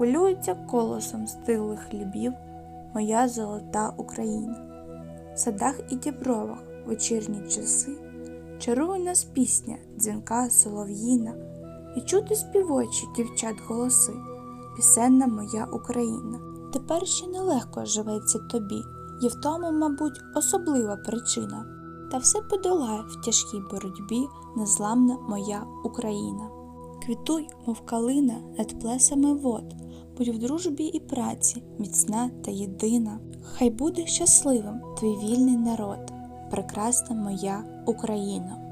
хвилюється колосом стиглих хлібів моя золота Україна. В садах і дібровах вечірні часи чарує нас пісня, дзвінка солов'їна, і чути співочі дівчат голоси, пісенна моя Україна. Тепер ще нелегко живеться тобі, є в тому, мабуть, особлива причина. Та все подолає в тяжкій боротьбі незламна моя Україна. Квітуй, мов калина над плесами вод, будь в дружбі і праці, міцна та єдина. Хай буде щасливим твій вільний народ, прекрасна моя Україна.